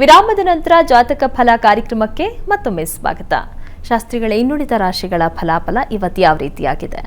ವಿರಾಮದ ನಂತರ ಜಾತಕ ಫಲ ಕಾರ್ಯಕ್ರಮಕ್ಕೆ ಮತ್ತೊಮ್ಮೆ ಸ್ವಾಗತ. ಶಾಸ್ತ್ರಿಗಳ, ಇನ್ನುಳಿದ ರಾಶಿಗಳ ಫಲಾಫಲ ಇವತ್ತು ಯಾವ ರೀತಿಯಾಗಿದೆ?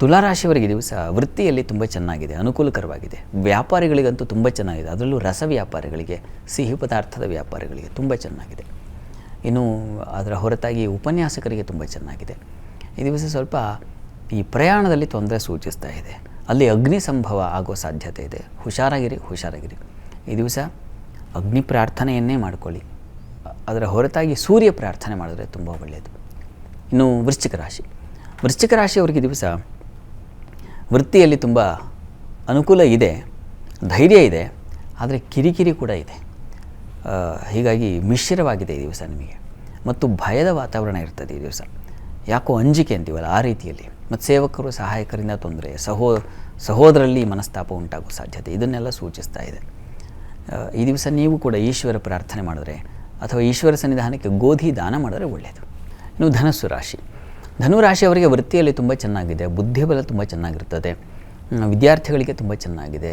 ತುಲಾರಾಶಿಯವರಿಗೆ ದಿವಸ ವೃತ್ತಿಯಲ್ಲಿ ತುಂಬ ಚೆನ್ನಾಗಿದೆ, ಅನುಕೂಲಕರವಾಗಿದೆ. ವ್ಯಾಪಾರಿಗಳಿಗಂತೂ ತುಂಬ ಚೆನ್ನಾಗಿದೆ. ಅದರಲ್ಲೂ ರಸ ವ್ಯಾಪಾರಿಗಳಿಗೆ, ಸಿಹಿ ಪದಾರ್ಥದ ವ್ಯಾಪಾರಿಗಳಿಗೆ ತುಂಬ ಚೆನ್ನಾಗಿದೆ. ಇನ್ನು ಅದರ ಹೊರತಾಗಿ ಉಪನ್ಯಾಸಕರಿಗೆ ತುಂಬ ಚೆನ್ನಾಗಿದೆ. ಈ ದಿವಸ ಸ್ವಲ್ಪ ಈ ಪ್ರಯಾಣದಲ್ಲಿ ತೊಂದರೆ ಸೂಚಿಸ್ತಾ ಇದೆ. ಅಲ್ಲಿ ಅಗ್ನಿ ಸಂಭವ ಆಗೋ ಸಾಧ್ಯತೆ ಇದೆ. ಹುಷಾರಾಗಿರಿ ಹುಷಾರಾಗಿರಿ. ಈ ದಿವಸ ಅಗ್ನಿ ಪ್ರಾರ್ಥನೆಯನ್ನೇ ಮಾಡಿಕೊಳ್ಳಿ. ಅದರ ಹೊರತಾಗಿ ಸೂರ್ಯ ಪ್ರಾರ್ಥನೆ ಮಾಡಿದ್ರೆ ತುಂಬ ಒಳ್ಳೆಯದು. ಇನ್ನು ವೃಶ್ಚಿಕ ರಾಶಿ. ವೃಶ್ಚಿಕ ರಾಶಿಯವರಿಗೆ ದಿವಸ ವೃತ್ತಿಯಲ್ಲಿ ತುಂಬ ಅನುಕೂಲ ಇದೆ, ಧೈರ್ಯ ಇದೆ, ಆದರೆ ಕಿರಿಕಿರಿ ಕೂಡ ಇದೆ. ಹೀಗಾಗಿ ಮಿಶ್ರವಾಗಿದೆ ಈ ದಿವಸ ನಿಮಗೆ. ಮತ್ತು ಭಯದ ವಾತಾವರಣ ಇರ್ತದೆ ಈ ದಿವಸ. ಯಾಕೋ ಅಂಜಿಕೆ ಅಂತೀವಲ್ಲ ಆ ರೀತಿಯಲ್ಲಿ. ಮತ್ತು ಸೇವಕರು ಸಹಾಯಕರಿಂದ ತೊಂದರೆ, ಸಹೋ, ಸಹೋದರಲ್ಲಿ ಮನಸ್ತಾಪ ಉಂಟಾಗೋ ಸಾಧ್ಯತೆ ಇದನ್ನೆಲ್ಲ ಸೂಚಿಸ್ತಾ ಇದೆ. ಈ ದಿವಸ ನೀವು ಕೂಡ ಈಶ್ವರ ಪ್ರಾರ್ಥನೆ ಮಾಡಿದ್ರೆ ಅಥವಾ ಈಶ್ವರ ಸನ್ನಿಧಾನಕ್ಕೆ ಗೋಧಿ ದಾನ ಮಾಡಿದ್ರೆ ಒಳ್ಳೆಯದು ಇನ್ನು ಧನಸ್ಸು ರಾಶಿ. ಧನುರಾಶಿಯವರಿಗೆ ವೃತ್ತಿಯಲ್ಲಿ ತುಂಬ ಚೆನ್ನಾಗಿದೆ, ಬುದ್ಧಿಬಲ ತುಂಬ ಚೆನ್ನಾಗಿರ್ತದೆ ವಿದ್ಯಾರ್ಥಿಗಳಿಗೆ ತುಂಬ ಚೆನ್ನಾಗಿದೆ.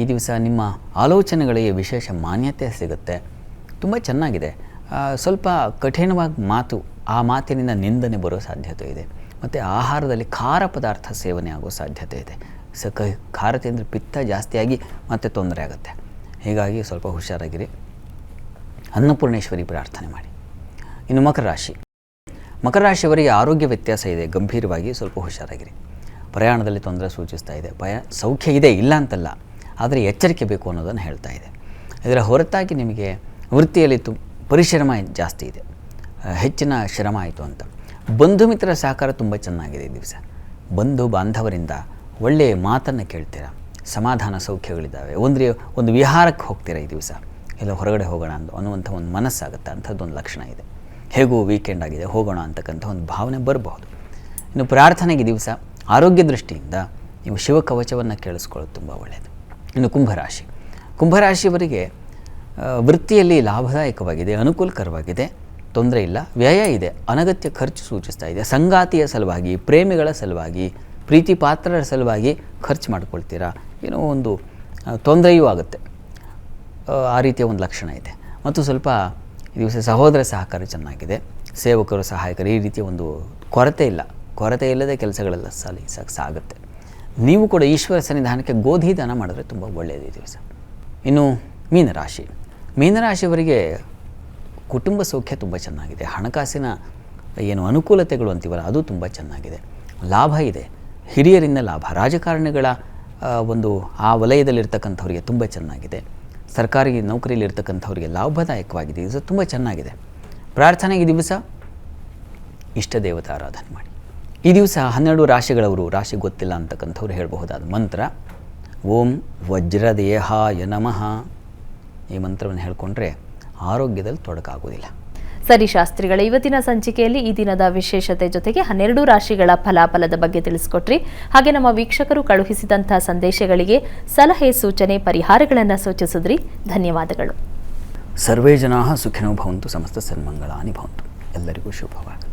ಈ ದಿವಸ ನಿಮ್ಮ ಆಲೋಚನೆಗಳಿಗೆ ವಿಶೇಷ ಮಾನ್ಯತೆ ಸಿಗುತ್ತೆ. ತುಂಬ ಚೆನ್ನಾಗಿದೆ. ಸ್ವಲ್ಪ ಕಠಿಣವಾಗಿ ಮಾತು, ಆ ಮಾತಿನಿಂದ ನಿಂದನೆ ಬರೋ ಸಾಧ್ಯತೆ ಇದೆ. ಮತ್ತು ಆಹಾರದಲ್ಲಿ ಖಾರ ಪದಾರ್ಥ ಸೇವನೆ ಆಗೋ ಸಾಧ್ಯತೆ ಇದೆ. ಸ ಖಾರ ತಿಂದರೆ ಪಿತ್ತ ಜಾಸ್ತಿಯಾಗಿ ಮತ್ತೆ ತೊಂದರೆ ಆಗುತ್ತೆ. ಹೀಗಾಗಿ ಸ್ವಲ್ಪ ಹುಷಾರಾಗಿರಿ. ಅನ್ನಪೂರ್ಣೇಶ್ವರಿ ಪ್ರಾರ್ಥನೆ ಮಾಡಿ. ಇನ್ನು ಮಕರ ರಾಶಿ. ಮಕರ ರಾಶಿಯವರಿಗೆ ಆರೋಗ್ಯ ವ್ಯತ್ಯಾಸ ಇದೆ, ಗಂಭೀರವಾಗಿ ಸ್ವಲ್ಪ ಹುಷಾರಾಗಿರಿ. ಪ್ರಯಾಣದಲ್ಲಿ ತೊಂದರೆ ಸೂಚಿಸ್ತಾ ಇದೆ, ಭಯ, ಸೌಖ್ಯ ಇದೆ, ಇಲ್ಲ ಅಂತಲ್ಲ, ಆದರೆ ಎಚ್ಚರಿಕೆ ಬೇಕು ಅನ್ನೋದನ್ನು ಹೇಳ್ತಾ ಇದೆ. ಇದರ ಹೊರತಾಗಿ ನಿಮಗೆ ವೃತ್ತಿಯಲ್ಲಿ ತು, ಪರಿಶ್ರಮ ಜಾಸ್ತಿ ಇದೆ. ಹೆಚ್ಚಿನ ಶ್ರಮ ಆಯಿತು ಅಂತ. ಬಂಧು ಮಿತ್ರರ ಸಹಕಾರ ತುಂಬ ಚೆನ್ನಾಗಿದೆ ಈ ದಿವಸ. ಬಂಧು ಬಾಂಧವರಿಂದ ಒಳ್ಳೆಯ ಮಾತನ್ನು ಕೇಳ್ತೀರಾ? ಸಮಾಧಾನ ಸೌಖ್ಯಗಳಿದ್ದಾವೆ. ಒಂದು ಒಂದು ವಿಹಾರಕ್ಕೆ ಹೋಗ್ತೀರಾ ಈ ದಿವಸ? ಎಲ್ಲ ಹೊರಗಡೆ ಹೋಗೋಣ ಅಂತ ಅನ್ನುವಂಥ ಒಂದು ಮನಸ್ಸಾಗುತ್ತೆ ಅಂಥದ್ದೊಂದು ಲಕ್ಷಣ ಇದೆ. ಹೇಗೂ ವೀಕೆಂಡ್ ಆಗಿದೆ, ಹೋಗೋಣ ಅಂತಕ್ಕಂಥ ಒಂದು ಭಾವನೆ ಬರಬಹುದು. ಇನ್ನು ಪ್ರಾರ್ಥನೆಗೆ ದಿವಸ ಆರೋಗ್ಯ ದೃಷ್ಟಿಯಿಂದ ನೀವು ಶಿವಕವಚವನ್ನು ಕೇಳಿಸ್ಕೊಳ್ಳೋದು ತುಂಬ ಒಳ್ಳೆಯದು ಇನ್ನು ಕುಂಭರಾಶಿ. ಕುಂಭರಾಶಿಯವರಿಗೆ ವೃತ್ತಿಯಲ್ಲಿ ಲಾಭದಾಯಕವಾಗಿದೆ, ಅನುಕೂಲಕರವಾಗಿದೆ, ತೊಂದರೆ ಇಲ್ಲ, ವ್ಯಯ ಇದೆ, ಅನಗತ್ಯ ಖರ್ಚು ಸೂಚಿಸ್ತಾ ಇದೆ, ಸಂಗಾತಿಯ ಸಲುವಾಗಿ, ಪ್ರೇಮಿಗಳ ಸಲುವಾಗಿ ಪ್ರೀತಿ ಪಾತ್ರರ ಸಲುವಾಗಿ ಖರ್ಚು ಮಾಡ್ಕೊಳ್ತೀರಾ? ಏನೋ ಒಂದು ತೊಂದರೆಯೂ ಆಗುತ್ತೆ. ಆ, ರೀತಿಯ ಒಂದು ಲಕ್ಷಣ ಇದೆ. ಮತ್ತು ಸ್ವಲ್ಪ ದಿವಸ ಸಹೋದರ ಸಹಕಾರ ಚೆನ್ನಾಗಿದೆ. ಸೇವಕರು ಸಹಾಯಕರು ಈ ರೀತಿಯ ಒಂದು ಕೊರತೆ ಇಲ್ಲ. ಕೊರತೆ ಇಲ್ಲದೆ ಕೆಲಸಗಳೆಲ್ಲ ಸಲಿ ಸಾಗುತ್ತೆ. ನೀವು ಕೂಡ ಈಶ್ವರ ಸನ್ನಿಧಾನಕ್ಕೆ ಗೋಧಿ ದಾನ ಮಾಡಿದ್ರೆ ತುಂಬ ಒಳ್ಳೆಯದು ಈ ದಿವಸ. ಇನ್ನು ಮೀನರಾಶಿ. ಮೀನರಾಶಿಯವರಿಗೆ ಕುಟುಂಬ ಸೌಖ್ಯ ತುಂಬ ಚೆನ್ನಾಗಿದೆ. ಹಣಕಾಸಿನ ಏನು ಅನುಕೂಲತೆಗಳು ಅಂತೀವಲ್ಲ ಅದು ತುಂಬ ಚೆನ್ನಾಗಿದೆ. ಲಾಭ ಇದೆ. ಹಿರಿಯರಿಂದ ಲಾಭ. ರಾಜಕಾರಣಿಗಳ ಒಂದು ಆ ವಲಯದಲ್ಲಿರ್ತಕ್ಕಂಥವ್ರಿಗೆ ತುಂಬ ಚೆನ್ನಾಗಿದೆ. ಸರ್ಕಾರಿ ನೌಕರಿಯಲ್ಲಿರ್ತಕ್ಕಂಥವ್ರಿಗೆ ಲಾಭದಾಯಕವಾಗಿದೆ. ಇದು ತುಂಬ ಚೆನ್ನಾಗಿದೆ. ಪ್ರಾರ್ಥನೆಗೆ ಈ ದಿವಸ? ಇಷ್ಟ ದೇವತಾ ಆರಾಧನೆ ಮಾಡಿ. ಈ ದಿವಸ ಹನ್ನೆರಡು ರಾಶಿಗಳವರು, ರಾಶಿ ಗೊತ್ತಿಲ್ಲ ಅಂತಕ್ಕಂಥವ್ರು ಹೇಳಬಹುದಾದ ಮಂತ್ರ, ಓಂ ವಜ್ರದೇಹಾಯ ನಮಃ. ಈ ಮಂತ್ರವನ್ನು ಹೇಳಿಕೊಂಡ್ರೆ ಆರೋಗ್ಯದಲ್ಲಿ ತೊಡಕಾಗೋದಿಲ್ಲ. ಸರಿ ಶಾಸ್ತ್ರಿಗಳ ಇವತ್ತಿನ ಸಂಚಿಕೆಯಲ್ಲಿ ಈ ದಿನದ ವಿಶೇಷತೆ ಜೊತೆಗೆ ಹನ್ನೆರಡು ರಾಶಿಗಳ ಫಲಾಫಲದ ಬಗ್ಗೆ ತಿಳಿಸ್ಕೊಟ್ರಿ. ಹಾಗೆ ನಮ್ಮ ವೀಕ್ಷಕರು ಕಳುಹಿಸಿದಂತಹ ಸಂದೇಶಗಳಿಗೆ ಸಲಹೆ ಸೂಚನೆ ಪರಿಹಾರಗಳನ್ನು ಸೂಚಿಸಿದ್ರಿ. ಧನ್ಯವಾದಗಳು. ಸರ್ವೇ ಜನಾ ಸುಖಿನೋ ಭವಂತು ಸಮಸ್ತ ಸನ್ಮಂಗಳಾನಿ ಭವಂತು. ಎಲ್ಲರಿಗೂ ಶುಭವಾಗಲಿ.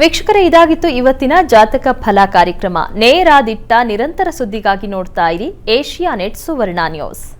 ವೀಕ್ಷಕರೇ ಇದಾಗಿತ್ತು ಇವತ್ತಿನ ಜಾತಕ ಫಲ ಕಾರ್ಯಕ್ರಮ. ನೇರಾದಿಟ್ಟ ನಿರಂತರ ಸುದ್ದಿಗಾಗಿ ನೋಡ್ತಾ ಇರಿ ಏಷ್ಯಾ ನೆಟ್ ಸುವರ್ಣ ನ್ಯೂಸ್.